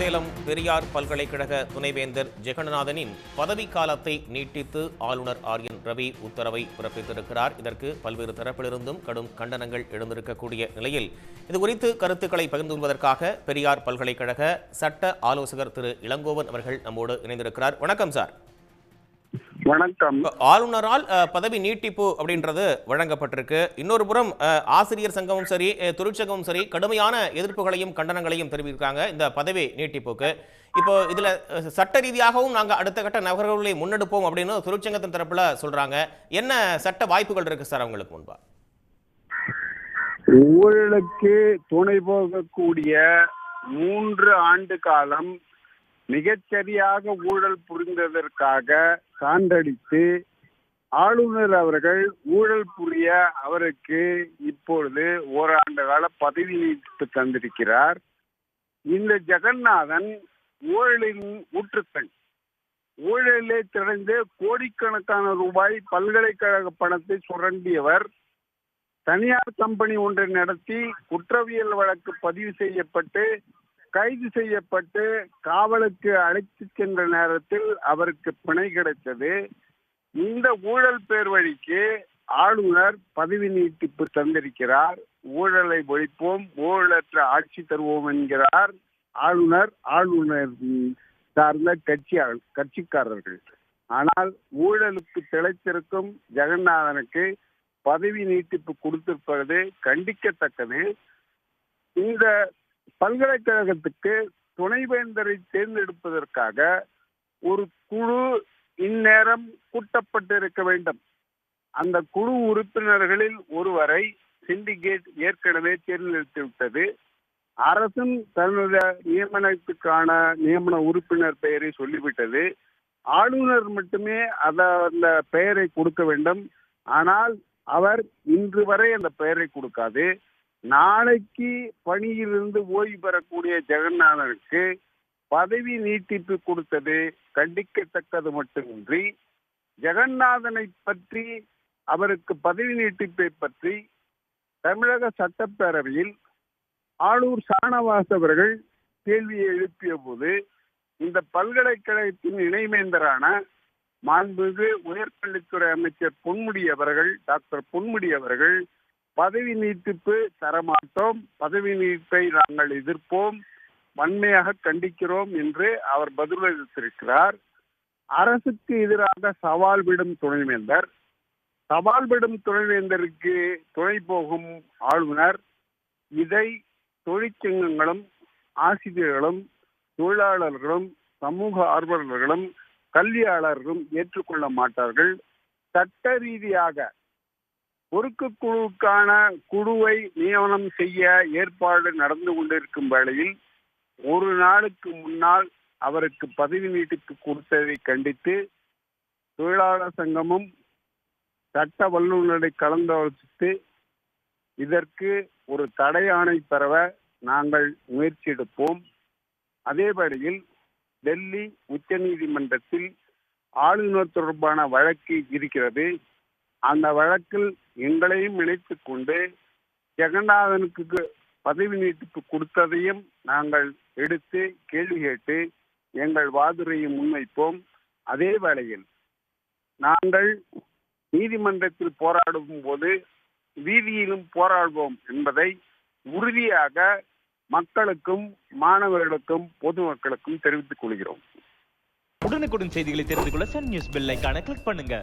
சேலம் பெரியார் பல்கலைக்கழக துணைவேந்தர் ஜெகநாதனின் பதவிக்காலத்தை நீட்டித்து ஆளுநர் ஆர் என் ரவி உத்தரவை பிறப்பித்திருக்கிறார். இதற்கு பல்வேறு தரப்பிலிருந்தும் கடும் கண்டனங்கள் எழுந்திருக்கக்கூடிய நிலையில் இது குறித்து கருத்துக்களை பகிர்ந்து கொள்வதற்காக பெரியார் பல்கலைக்கழக சட்ட ஆலோசகர் திரு. இளங்கோவன் அவர்கள் நம்மோடு இணைந்திருக்கிறார். வணக்கம் சார். வணக்கம். ஆளுநரால் பதவி நீட்டிப்பு அப்படின்றது வழங்கப்பட்டிருக்கு. இன்னொரு புறம் ஆசிரியர் சங்கமும் சரி தொழிற்சங்கமும் சரி கடுமையான எதிர்ப்புகளையும் கண்டனங்களையும் தெரிவிக்கிறாங்க இந்த பதவி நீட்டிப்புக்கு. இப்போ இதுல சட்ட ரீதியாகவும் நாங்க அடுத்த கட்ட நகர்வுகளை முன்னெடுப்போம் அப்படின்னு தொழிற்சங்கத்தின் தரப்புல சொல்றாங்க. என்ன சட்ட வாய்ப்புகள் இருக்கு சார் அவங்களுக்கு முன்பா? ஊழலுக்கு துணை போகக்கூடிய மூன்று ஆண்டு காலம் மிகச்சரியாக ஊழல் புரிந்ததற்காக சான்றளித்து ஆளுநர் அவர்கள் ஊழல் புரிய அவருக்கு இப்பொழுது ஓராண்டு கால பதவி நீட்டிப்பு தந்திருக்கிறார். இந்த ஜெகநாதன் ஊழலின் ஊற்றுக்கண் ஊழலிலே திறந்து கோடிக்கணக்கான ரூபாய் பல்கலைக்கழக பணத்தை சுரண்டியவர். தனியார் கம்பெனி ஒன்றை நடத்தி குற்றவியல் வழக்கு பதிவு செய்யப்பட்டு கைது செய்யப்பட்டு காவலுக்கு அழைத்து சென்ற நேரத்தில் அவருக்கு பிணை கிடைத்தது. இந்த ஊழல் பேர் வழிக்கு ஆளுநர் பதவி நீட்டிப்பு தந்திருக்கிறார். ஊழலை ஒழிப்போம் ஊழலற்ற ஆட்சி தருவோம் என்கிறார் ஆளுநர் ஆளுநர் சார்ந்த கட்சி கட்சிக்காரர்கள். ஆனால் ஊழலுக்கு திளைத்திருக்கும் ஜெகநாதனுக்கு பதவி நீட்டிப்பு கொடுத்திருப்பது கண்டிக்கத்தக்கது. இந்த பல்கலைக்கழகத்துக்கு துணைவேந்தரை தேர்ந்தெடுப்பதற்காக ஒரு குழு இந்நேரம் கூட்டப்பட்டிருக்க வேண்டும். அந்த குழு உறுப்பினர்களில் ஒருவரை சிண்டிகேட் ஏற்கனவே தேர்ந்தெடுத்து விட்டது. அரசும் தன்னுடைய நியமனத்துக்கான நியமன உறுப்பினர் பெயரை சொல்லிவிட்டது. ஆளுநர் மட்டுமே அத அந்த பெயரை கொடுக்க வேண்டும். ஆனால் அவர் இன்று வரை அந்த பெயரை கொடுக்காது. நாளைக்கு பணியிலிருந்து ஓய்வு பெறக்கூடிய ஜெகநாதனுக்கு பதவி நீட்டிப்பு கொடுத்தது கண்டிக்கத்தக்கது மட்டுமின்றி ஜெகநாதனை பற்றி அவருக்கு பதவி நீட்டிப்பை பற்றி தமிழக சட்டப்பேரவையில் ஆளூர் சாணவாஸ் அவர்கள் கேள்வியை எழுப்பிய போது இந்த பல்கலைக்கழகத்தின் இணைவேந்தரான மாண்புமிகு உயர்கல்வித்துறை அமைச்சர் பொன்முடி அவர்கள் டாக்டர் பொன்முடி அவர்கள் பதவி நீட்டிப்பு தரமாட்டோம். பதவி நீட்டை நாங்கள் எதிர்ப்போம். வன்மையாக கண்டிக்கிறோம் என்று அவர் பதிலளித்திருக்கிறார் அரசுக்கு எதிராக சவால் விடும் துணைவேந்தர். சவால் விடும் துணைவேந்தருக்கு துணை போகும் ஆளுநர். இதை தொழிற்சங்கங்களும் ஆசிரியர்களும் தொழிலாளர்களும் சமூக ஆர்வலர்களும் கல்வியாளர்களும் ஏற்றுக்கொள்ள மாட்டார்கள். சட்ட ரீதியாக பொறுக்கு குழுவுக்கான குழுவை நியமனம் செய்ய ஏற்பாடு நடந்து கொண்டிருக்கும் வேளையில் ஒரு நாளுக்கு முன்னால் அவருக்கு பதவி நீட்டிப்பு கொடுத்ததை கண்டித்து தொழிலாளர் சங்கமும் சட்ட வல்லுநரை கலந்தாலோசித்து இதற்கு ஒரு தடை ஆணை பெறவ நாங்கள் முயற்சி எடுப்போம். அதே வேளையில் டெல்லி உச்சநீதிமன்றத்தில் ஆளுநர் தொடர்பான வழக்கு இருக்கிறது. அந்த வழக்கில் எங்களையும் இணைத்துக் கொண்டு ஜெகநாதனுக்கு பதவி நீட்டிப்பு கொடுத்ததையும் நாங்கள் எடுத்து கேள்வி கேட்டு எங்கள் வாதுரையை முன்வைப்போம். அதே வேளையில் நாங்கள் நீதிமன்றத்தில் போராடும் போது வீதியிலும் போராடுவோம் என்பதை உறுதியாக மக்களுக்கும் மாணவர்களுக்கும் பொதுமக்களுக்கும் தெரிவித்துக் கொள்கிறோம். உடனுக்குடன் செய்திகளை தெரிந்து கொள்ள சன் நியூஸ் பெல் கிளிக் பண்ணுங்க.